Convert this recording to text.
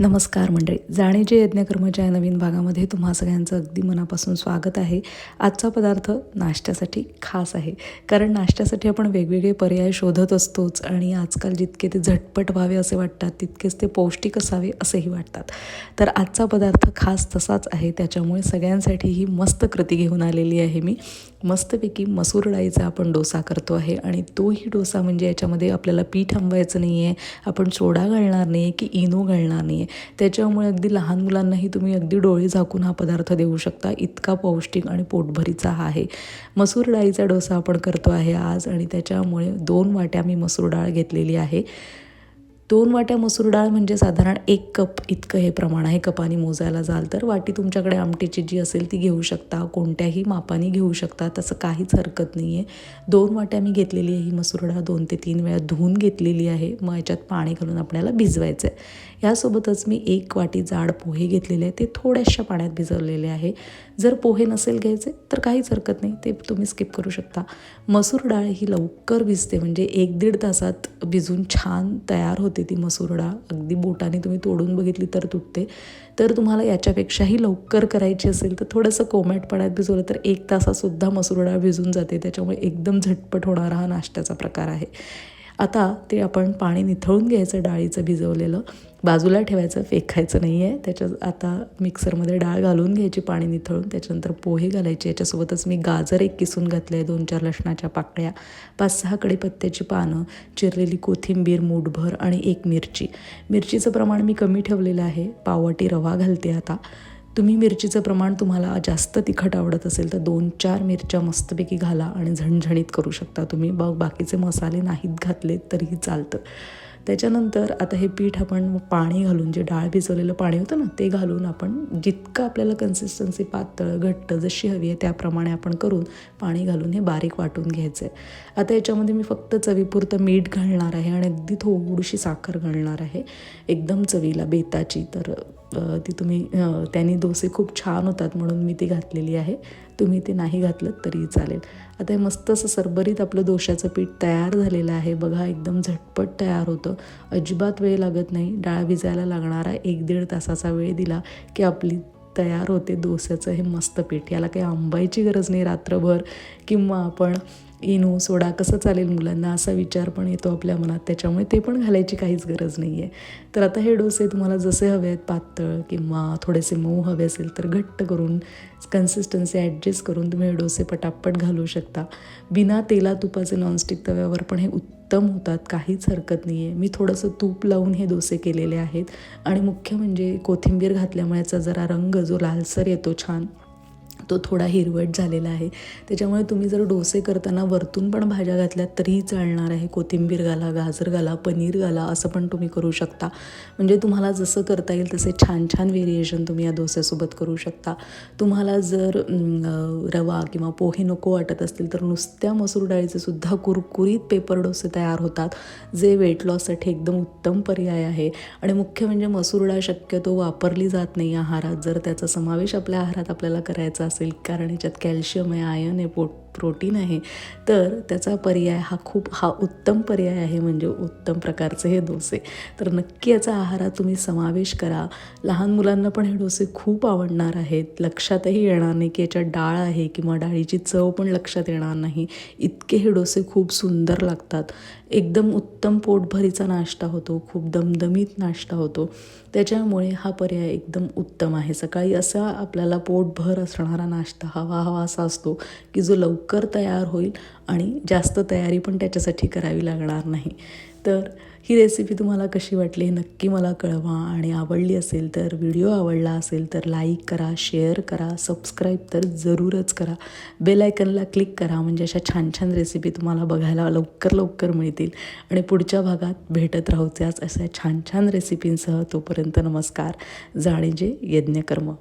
नमस्कार मंडळी. जाणीचे यज्ञकर्माच्या या नवीन भागामध्ये तुम्हा सगळ्यांचं अगदी मनापासून स्वागत आहे. आजचा पदार्थ नाश्त्यासाठी खास आहे. कारण नाश्त्यासाठी आपण वेगवेगळे पर्याय शोधत असतोच आणि आजकाल जितके ते झटपट व्हावे असे वाटतात तितकेच ते पौष्टिक असावे असेही वाटतात. तर आजचा पदार्थ खास तसाच आहे. त्याच्यामुळे सगळ्यांसाठी ही मस्त कृती घेऊन आलेली आहे मी. मस्तपैकी मसूर डाळीचा आपण डोसा करतो आहे आणि तोही डोसा म्हणजे याच्यामध्ये आपल्याला पीठ आंबवायचं नाही आहे आपण सोडा घालणार नाही आहे की इनो घालणार नाही आहे त्याच्यामुळे अगदी लहान मुलांनाही तुम्ही अगदी डोळे झाकून हा पदार्थ देऊ शकता. इतका पौष्टिक आणि पोटभरीचा हा आहे. मसूर डाळीचा डोसा आपण करतो आहे आज आणि त्याच्यामुळे दोन वाट्या मी मसूर डाळ घेतलेली आहे. दोन वाट्या मसूर डाळ म्हणजे साधारण एक कप इतकं हे प्रमाण आहे. कपाने मोजायला जाल तर. वाटी तुमच्याकडे आमटीची जी असेल ती घेऊ शकता. कोणत्याही मापाने घेऊ शकता. तसं काहीच हरकत नाही आहे दोन वाट्या मी घेतलेली आहे ही मसूर डाळ. दोन ते तीन वेळा धुवून घेतलेली आहे. मग याच्यात पाणी घालून आपल्याला भिजवायचं आहे यासोबतच मी एक वाटी जाड पोहे घेतलेले आहे. ते थोड्याशा पाण्यात भिजवलेले आहे. जर पोहे नसेल घ्यायचे तर काहीच हरकत नाही. ते तुम्ही स्किप करू शकता. मसूर डाळ ही लवकर भिजते. म्हणजे एक दीड तासात भिजून छान तयार होते. ती मसुरडा. अगदी बोटाने तुम्ही तोडून बघितली तर तुटते. तर तुम्हाला याच्यापेक्षाही लवकर करायची असेल तर थोडंसं कोमॅट पाण्यात भिजवलं तर एक तासासुद्धा मसूर भिजून जाते. त्याच्यामुळे एकदम झटपट होणारा हा नाश्त्याचा प्रकार आहे. आता ते आपण पाणी निथळून घ्यायचं डाळीचं भिजवलेलं. बाजूला ठेवायचं फेकायचं नाही आहे त्याच्या आता मिक्सरमध्ये डाळ घालून घ्यायची पाणी निथळून. त्याच्यानंतर पोहे घालायचे. याच्यासोबतच मी गाजर एक किसून घातले आहे दोन चार लसणाच्या पाकळ्या पाच सहा कडीपत्त्याची पानं चिरलेली कोथिंबीर मूठभर आणि एक मिरची. मिरचीचं प्रमाण मी कमी ठेवलेलं आहे. पाववाटी रवा घालते आता. तुम्ही मिरचीचं प्रमाण तुम्हाला जास्त तिखट आवडत असेल तर दोन चार मिरच्या मस्तपैकी घाला आणि झणझणीत करू शकता तुम्ही. बघ बाकीचे मसाले नाहीत घातले तरीही चालतं. त्याच्यानंतर आता हे पीठ आपण पाणी घालून जे डाळ भिजवलेलं पाणी होतं ना ते घालून आपण जितकं आपल्याला कन्सिस्टन्सी पातळ घट्ट जशी हवी आहे त्याप्रमाणे आपण करून पाणी घालून हे बारीक वाटून घ्यायचं आहे आता याच्यामध्ये मी फक्त चवीपुरतं मीठ घालणार आहे आणि अगदी थोडीशी साखर घालणार आहे. एकदम चवीला बेताची तर ती तुम्ही त्यांनी डोसे खूप छान होतात म्हणून मी ती घातलेली आहे. तुम्ही ते नाही घातलं तरीही चालेल. आता हे मस्त असं सरबरीत आपलं दोशाचं पीठ तयार झालेलं आहे. बघा एकदम झटपट तयार होतं. अजिबात वेळ लागत नाही. डाळ भिजायला लागणारा एक दीड तासाचा वेळ दिला की आपली तयार होते डोस्याचं हे मस्त पीठ. याला काही आंबायची गरज नाही रात्रभर. किंवा आपण इनो सोडा कसं चालेल मुलांना असा विचार पण येतो आपल्या मनात. त्याच्यामुळे ते पण घालायची काहीच गरज नाही आहे तर आता हे डोसे तुम्हाला जसे हवे आहेत पातळ किंवा थोडेसे मऊ हवे असेल तर घट्ट करून कन्सिस्टन्सी ॲडजस्ट करून तुम्ही हे डोसे पटापट घालू शकता. बिना तेला तुपाचे नॉनस्टिक तव्यावर पण हे उत्तम होतात काहीच हरकत नाही आहे मी थोडंसं तूप लावून हे डोसे केलेले आहेत. आणि मुख्य म्हणजे कोथिंबीर घातल्यामुळे याचा जरा रंग जो लालसर येतो छान तो थोडा हिरवट झालेला आहे. त्याच्यामुळे तुम्ही जर डोसे करताना वरतून पण भाज्या घातल्यात तरीही चालणार आहे. कोथिंबीर घाला गाजर घाला पनीर घाला असं पण तुम्ही करू शकता. म्हणजे तुम्हाला जसं करता येईल तसे छान छान व्हेरिएशन तुम्ही या डोस्यासोबत करू शकता. तुम्हाला जर रवा किंवा पोहे नको वाटत असतील तर नुसत्या मसूर डाळीचे सुद्धा कुरकुरीत पेपर डोसे तयार होतात जे वेट लॉससाठी एकदम उत्तम पर्याय आहे. आणि मुख्य म्हणजे मसूर डाळ शक्यतो वापरली जात नाही आहारात. जर त्याचा समावेश आपल्या आहारात आपल्याला करायचा असेल असेल. कारण याच्यात कॅल्शियम आहे आयन आहे पोट प्रोटीन आहे तर त्याचा पर्याय हा खूप हा उत्तम पर्याय आहे म्हणजे उत्तम प्रकारचे हे डोसे. तर नक्की याचा आहारात तुम्ही समावेश करा. लहान मुलांना पण हे डोसे खूप आवडणार आहेत. लक्षातही येणार नाही की याच्यात डाळ आहे किंवा डाळीची चव पण लक्षात येणार नाही. इतके हे डोसे खूप सुंदर लागतात. एकदम उत्तम पोटभरीचा नाश्ता होतो खूप दमदमीत नाश्ता होतो. त्याच्यामुळे हा पर्याय एकदम उत्तम आहे. सकाळी असा आपल्याला पोटभर असणारा नाश्ता हवा हवा असा असतो की जो लवकर लवकर तयार होईल आणि जास्त तयारी पण त्याच्यासाठी करावी लागणार नाही. तर ही रेसिपी तुम्हाला कशी वाटली हे नक्की मला कळवा आणि आवडली असेल तर व्हिडिओ आवडला असेल तर लाईक करा शेअर करा सबस्क्राईब तर जरूरच करा. बेल आयकनला क्लिक करा म्हणजे अशा छान छान रेसिपी तुम्हाला बघायला लवकर लवकर मिळतील. आणि पुढच्या भागात भेटत राहूच्याच अशा छान छान रेसिपींसह तोपर्यंत नमस्कार. जाणीजे यज्ञकर्म.